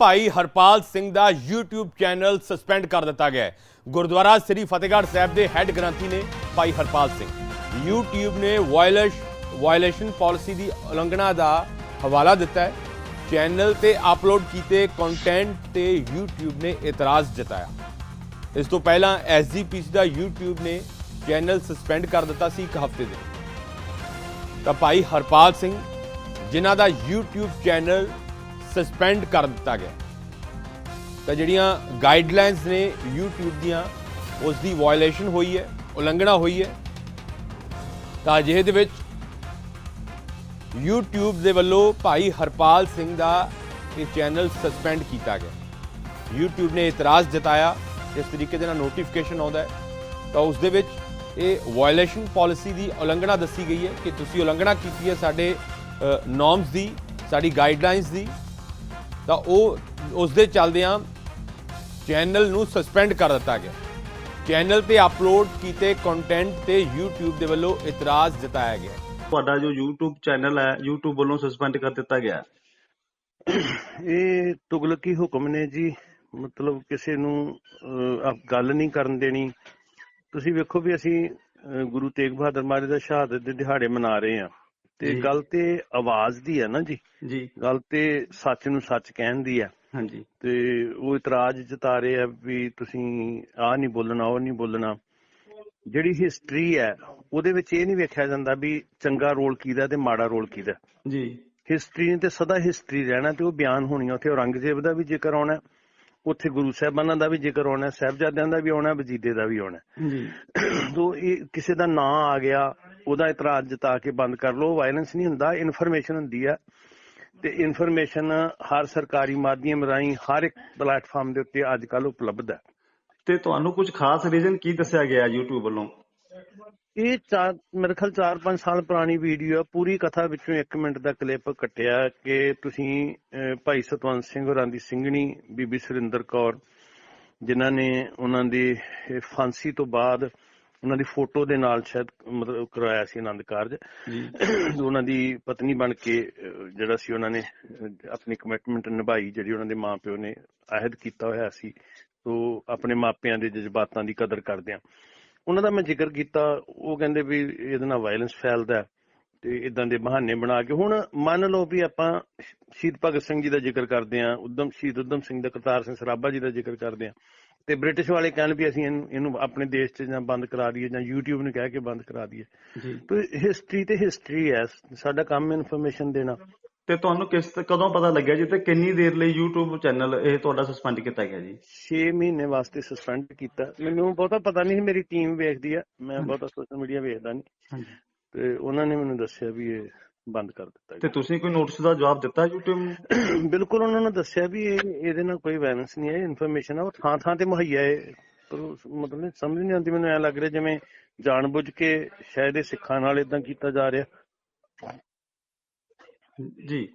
ਭਾਈ ਹਰਪਾਲ ਸਿੰਘ ਦਾ YouTube channel suspend ਕਰ ਦਿੱਤਾ ਗਿਆ ਹੈ। ਗੁਰਦੁਆਰਾ ਸ੍ਰੀ ਫਤਿਹਗੜ੍ਹ ਸਾਹਿਬ ਦੇ ਹੈੱਡ ਗ੍ਰੰਥੀ ਨੇ ਭਾਈ ਹਰਪਾਲ ਸਿੰਘ। YouTube ਨੇ ਵਾਇਲੇਸ਼ ਵਾਇਲੇਸ਼ਨ ਪਾਲਿਸੀ ਦੀ ਉਲੰਘਣਾ ਦਾ ਹਵਾਲਾ ਦਿੱਤਾ ਹੈ। ਚੈਨਲ ਤੇ ਅਪਲੋਡ ਕੀਤੇ ਕੰਟੈਂਟ ਤੇ YouTube ਨੇ ਇਤਰਾਜ਼ ਜਤਾਇਆ। ਇਸ ਤੋਂ ਪਹਿਲਾਂ ਐਸਜੀਪੀਸੀ ਦਾ YouTube ਨੇ ਚੈਨਲ ਸਸਪੈਂਡ ਕਰ ਦਿੱਤਾ ਸੀ ਇੱਕ ਹਫ਼ਤੇ ਦੇ ਤਾਂ ਭਾਈ ਹਰਪਾਲ ਸਿੰਘ, ਜਿਨ੍ਹਾਂ ਦਾ YouTube ਚੈਨਲ ਸਸਪੈਂਡ ਕਰ ਦਿੱਤਾ ਗਿਆ। ਤਾਂ ਜਿਹੜੀਆਂ ਗਾਈਡਲਾਈਨਸ ਨੇ YouTube ਦੀਆਂ ਉਸ ਦੀ ਵਾਇਲੇਸ਼ਨ ਹੋਈ ਹੈ, ਉਲੰਘਣਾ ਹੋਈ ਹੈ। ਤਾਂ ਅਜਿਹੇ ਦੇ ਵਿੱਚ YouTube ਦੇ ਵੱਲੋਂ ਭਾਈ ਹਰਪਾਲ ਸਿੰਘ ਦਾ ਇਹ ਚੈਨਲ ਸਸਪੈਂਡ ਕੀਤਾ ਗਿਆ। YouTube ਨੇ ਇਤਰਾਜ਼ ਜਤਾਇਆ, ਜਿਸ ਤਰੀਕੇ ਦੇ ਨਾਲ ਨੋਟੀਫਿਕੇਸ਼ਨ ਆਉਂਦਾ ਹੈ। ਤਾਂ ਉਸ ਦੇ ਵਿੱਚ ਇਹ ਵਾਇਲੇਸ਼ਨ ਪਾਲਿਸੀ ਦੀ ਉਲੰਘਣਾ ਦੱਸੀ ਗਈ ਹੈ ਕਿ ਤੁਸੀਂ ਉਲੰਘਣਾ ਕੀਤੀ ਹੈ ਸਾਡੇ ਨੋਰਮਸ ਦੀ, ਸਾਡੀ ਗਾਈਡਲਾਈਨਸ ਦੀ। ਤਾਂ ਉਹ ਉਸ ਦੇ ਚੱਲਦਿਆਂ ਚੈਨਲ ਨੂੰ ਸਸਪੈਂਡ ਕਰ ਦਿੱਤਾ ਗਿਆ। ਚੈਨਲ ਤੇ ਅਪਲੋਡ ਕੀਤੇ ਕੰਟੈਂਟ ਤੇ YouTube ਦੇ ਵੱਲੋਂ ਇਤਰਾਜ਼ ਜਤਾਇਆ ਗਿਆ। ਤੁਹਾਡਾ ਜੋ YouTube ਚੈਨਲ ਹੈ YouTube ਵੱਲੋਂ ਸਸਪੈਂਡ ਕਰ ਦਿੱਤਾ ਗਿਆ। ਇਹ ਤੁਗਲਕੀ ਹੁਕਮ ਨੇ ਜੀ। ਮਤਲਬ ਕਿਸੇ ਨੂੰ ਆਪ ਗੱਲ ਨਹੀਂ ਕਰਨ ਦੇਣੀ। ਤੁਸੀਂ ਵੇਖੋ ਵੀ ਅਸੀਂ ਗੁਰੂ ਤੇਗ ਬਹਾਦਰ ਮਹਾਰਾਜ ਦਾ ਸ਼ਹਾਦਤ ਦੇ ਦਿਹਾੜੇ ਮਨਾ ਰਹੇ ਹਾਂ। ਤੇ। ਗੱਲ ਤੇ ਆਵਾਜ਼ ਦੀ ਹੈ ਨਾ ਜੀ। ਜੀ। ਗੱਲ ਤੇ ਸੱਚ ਨੂੰ ਸੱਚ ਕਹਿਣ ਦੀ ਹੈ ਹਾਂਜੀ। ਤੇ ਉਹ ਇਤਰਾਜ਼ ਜਤਾ ਰਹੇ ਆ ਵੀ ਤੁਸੀਂ ਆਹ ਨਹੀਂ ਬੋਲਣਾ ਉਹ ਨਹੀਂ ਬੋਲਣਾ। ਜਿਹੜੀ ਹਿਸਟਰੀ ਹੈ ਉਹਦੇ ਵਿੱਚ ਇਹ ਨਹੀਂ ਵੇਖਿਆ ਜਾਂਦਾ ਵੀ ਚੰਗਾ ਰੋਲ ਕਿਹਦਾ ਤੇ ਮਾੜਾ ਰੋਲ ਕਿਹਦਾ। ਜੀ। ਹਿਸਟਰੀ ਨੇ ਤੇ ਸਦਾ ਹਿਸਟਰੀ ਰਹਿਣਾ ਤੇ ਉਹ ਬਿਆਨ ਹੋਣੀ ਆ। ਉੱਥੇ ਔਰੰਗਜ਼ੇਬ ਦਾ ਵੀ ਜ਼ਿਕਰ ਆਉਣਾ ਉੱਥੇ ਗੁਰੂ ਸਾਹਿਬਾਨਾਂ ਦਾ ਵੀ ਜ਼ਿਕਰ ਆਉਣਾ ਸਾਹਿਬਜ਼ਾਦਿਆਂ ਦਾ ਵੀ ਆਉਣਾ ਵਜੀਦੇ ਦਾ ਵੀ ਆਉਣਾ। ਜੀ। ਤੋ ਇਹ ਕਿਸੇ ਦਾ ਨਾਂ ਆ ਗਿਆ ਉਹਦਾ ਇਤਰਾਜ਼ ਜਤਾ ਕੇ ਬੰਦ ਕਰ ਲਓ ਵਾਇਲੈਂਸ ਨਹੀਂ ਹੁੰਦਾ ਇਨਫੋਰਮੇਸ਼ਨ ਹੁੰਦੀ ਆ। ਤੇ ਇਨਫੋਰਮੇਸ਼ਨ ਹਰ ਸਰਕਾਰੀ ਮਾਧਿਅਮ ਰਾਹੀਂ ਹਰ ਇੱਕ ਪਲੇਟਫਾਰਮ ਦੇ ਉੱਤੇ ਅੱਜ ਕੱਲ ਉਪਲਬਧ ਹੈ। ਤੇ ਤੁਹਾਨੂੰ ਕੁਝ ਖਾਸ ਰੀਜ਼ਨ ਕੀ ਦੱਸਿਆ ਗਿਆ YouTube ਵੱਲੋਂ? ਇਹ ਚਾਰ ਮੇਰੇ ਖਿਆਲ 4-5 ਸਾਲ ਪੁਰਾਣੀ ਵੀਡੀਓ ਹੈ ਪੂਰੀ ਕਥਾ ਵਿੱਚੋਂ 1 ਮਿੰਟ ਦਾ ਕਲਿੱਪ ਕੱਟਿਆ ਕਿ ਤੁਸੀਂ ਭਾਈ ਸਤਵੰਤ ਸਿੰਘ ਹੋਰਾਂ ਦੀ ਸਿੰਘਣੀ ਬੀਬੀ ਸੁਰਿੰਦਰ ਕੌਰ ਜਿਨ੍ਹਾਂ ਨੇ ਉਹਨਾਂ ਦੀ ਫਾਂਸੀ ਤੋਂ ਬਾਅਦ ਉਹਨਾਂ ਦੀ ਫੋਟੋ ਦੇ ਨਾਲ ਸ਼ਾਇਦ ਮਤਲਬ ਕਰਵਾਇਆ ਸੀ ਆਨੰਦ ਕਾਰਜ। ਜੀ। ਉਹਨਾਂ ਦੀ ਪਤਨੀ ਬਣ ਕੇ ਜਿਹੜਾ ਸੀ ਉਹਨਾਂ ਨੇ ਆਪਣੀ ਕਮਿਟਮੈਂਟ ਨਿਭਾਈ ਜਿਹੜੀ ਉਹਨਾਂ ਦੇ ਮਾਪਿਓ ਨੇ ਅਹਿਦ ਕੀਤਾ ਹੋਇਆ ਸੀ ਸੋ ਆਪਣੇ ਮਾਪਿਆਂ ਦੇ ਜਜ਼ਬਾਤਾਂ ਦੀ ਕਦਰ ਕਰਦੇ ਆ। ਉਹਨਾਂ ਦਾ ਮੈਂ ਜ਼ਿਕਰ ਕੀਤਾ ਉਹ ਕਹਿੰਦੇ ਵੀ ਇਹਦੇ ਨਾਲ ਵਾਇਲੈਂਸ ਫੈਲਦਾ ਤੇ ਇਦਾਂ ਦੇ ਬਹਾਨੇ ਬਣਾ ਕੇ। ਹੁਣ ਮੰਨ ਲਓ ਵੀ ਆਪਾਂ ਸ਼ਹੀਦ ਭਗਤ ਸਿੰਘ ਜੀ ਦਾ ਜ਼ਿਕਰ ਕਰਦੇ ਆ ਉਦਮ ਸ਼ਹੀਦ ਉਦਮ ਸਿੰਘ ਦਾ ਕਰਤਾਰ ਸਿੰਘ ਸਰਾਭਾ ਜੀ ਦਾ ਜ਼ਿਕਰ ਕਰਦੇ ਆ। ਤੇ ਬ੍ਰਿਟਿਸ਼ ਵਾਲੇ ਕਹਿਣ ਵੀ ਅਸੀਂ ਇਹਨੂੰ ਆਪਣੇ ਦੇਸ਼ 'ਚ ਜਾਂ ਬੰਦ ਕਰਾ ਦਈਏ ਜਾਂ YouTube ਨੂੰ ਕਹਿ ਕੇ ਬੰਦ ਕਰਾ ਦਈਏ। ਜੀ। ਤੇ ਹਿਸਟਰੀ ਤੇ ਹਿਸਟਰੀ ਹੈ। ਸਾਡਾ ਕੰਮ ਇਨਫੋਰਮੇਸ਼ਨ ਦੇਣਾ। ਤੇ ਤੁਹਾਨੂੰ ਕਿਸ ਕਦੋਂ ਪਤਾ ਲੱਗਿਆ ਜੀ ਤੇ ਕਿੰਨੀ ਦੇਰ ਲਈ YouTube ਚੈਨਲ ਇਹ ਤੁਹਾਡਾ ਸਸਪੈਂਡ ਕੀਤਾ ਗਿਆ ਜੀ? 6 ਮਹੀਨੇ ਵਾਸਤੇ ਸਸਪੈਂਡ ਕੀਤਾ। ਮੈਨੂੰ ਬਹੁਤਾ ਪਤਾ ਨਹੀਂ ਮੇਰੀ ਟੀਮ ਵੇਖਦੀ ਆ। ਮੈਂ ਬਹੁਤਾ ਸੋਸ਼ਲ ਮੀਡੀਆ ਵੇਖਦਾ ਨਹੀਂ। ਹਾਂਜੀ। ਤੇ ਉਹਨਾਂ ਨੇ ਮੈਨੂੰ ਦੱਸਿਆ ਵੀ ਇਹ ਬੰਦ ਕਰ ਦਿੱਤਾ ਤੇ ਤੁਸੀਂ ਕੋਈ ਨੋਟਿਸ ਦਾ ਜਵਾਬ ਦਿੱਤਾ YouTube ਨੂੰ? ਬਿਲਕੁਲ ਉਹਨਾਂ ਨੇ ਦੱਸਿਆ ਵੀ ਇਹ ਇਹਦੇ ਨਾਲ ਕੋਈ ਵਾਇਲੈਂਸ ਨਹੀਂ ਹੈ ਇਨਫੋਰਮੇਸ਼ਨ ਆ ਉਹ ਥਾਂ ਥਾਂ ਤੇ ਮੁਹੱਈਆ ਹੈ ਮਤਲਬ ਸਮਝ ਨਹੀਂ ਆਉਂਦੀ ਮੈਨੂੰ ਐ ਲੱਗ ਰਿਹਾ ਜਿਵੇਂ ਜਾਣਬੁੱਝ ਕੇ ਸ਼ਾਇਦ ਇਹ ਸਿੱਖਾਂ ਨਾਲ ਇਦਾਂ ਕੀਤਾ ਜਾ ਰਿਹਾ। ਜੀ।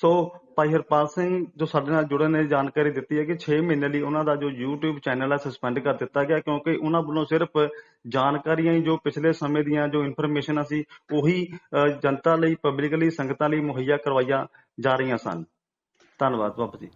ਸੋ ਭਾਈ ਹਰਪਾਲ ਸਿੰਘ ਜੋ ਸਾਡੇ ਨਾਲ ਜੁੜਨ ਨੇ ਜਾਣਕਾਰੀ ਦਿੱਤੀ ਹੈ ਕਿ 6 ਮਹੀਨੇ ਲਈ ਉਹਨਾਂ ਦਾ ਜੋ YouTube ਚੈਨਲ ਹੈ ਸਸਪੈਂਡ ਕਰ ਦਿੱਤਾ ਗਿਆ ਕਿਉਂਕਿ ਉਹਨਾਂ ਵੱਲੋਂ ਸਿਰਫ ਜਾਣਕਾਰੀਆਂ ਹੀ ਜੋ ਪਿਛਲੇ ਸਮੇਂ ਦੀਆਂ ਜੋ ਇਨਫੋਰਮੇਸ਼ਨ ਸੀ ਉਹੀ ਅ, ਜਨਤਾ ਲਈ ਪਬਲਿਕ ਲਈ ਸੰਗਤਾਂ ਲਈ ਮੁਹੱਈਆ ਕਰਵਾਈਆਂ ਜਾ ਰਹੀਆਂ ਸਨ। ਧੰਨਵਾਦ ਬਾਬਾ ਜੀ।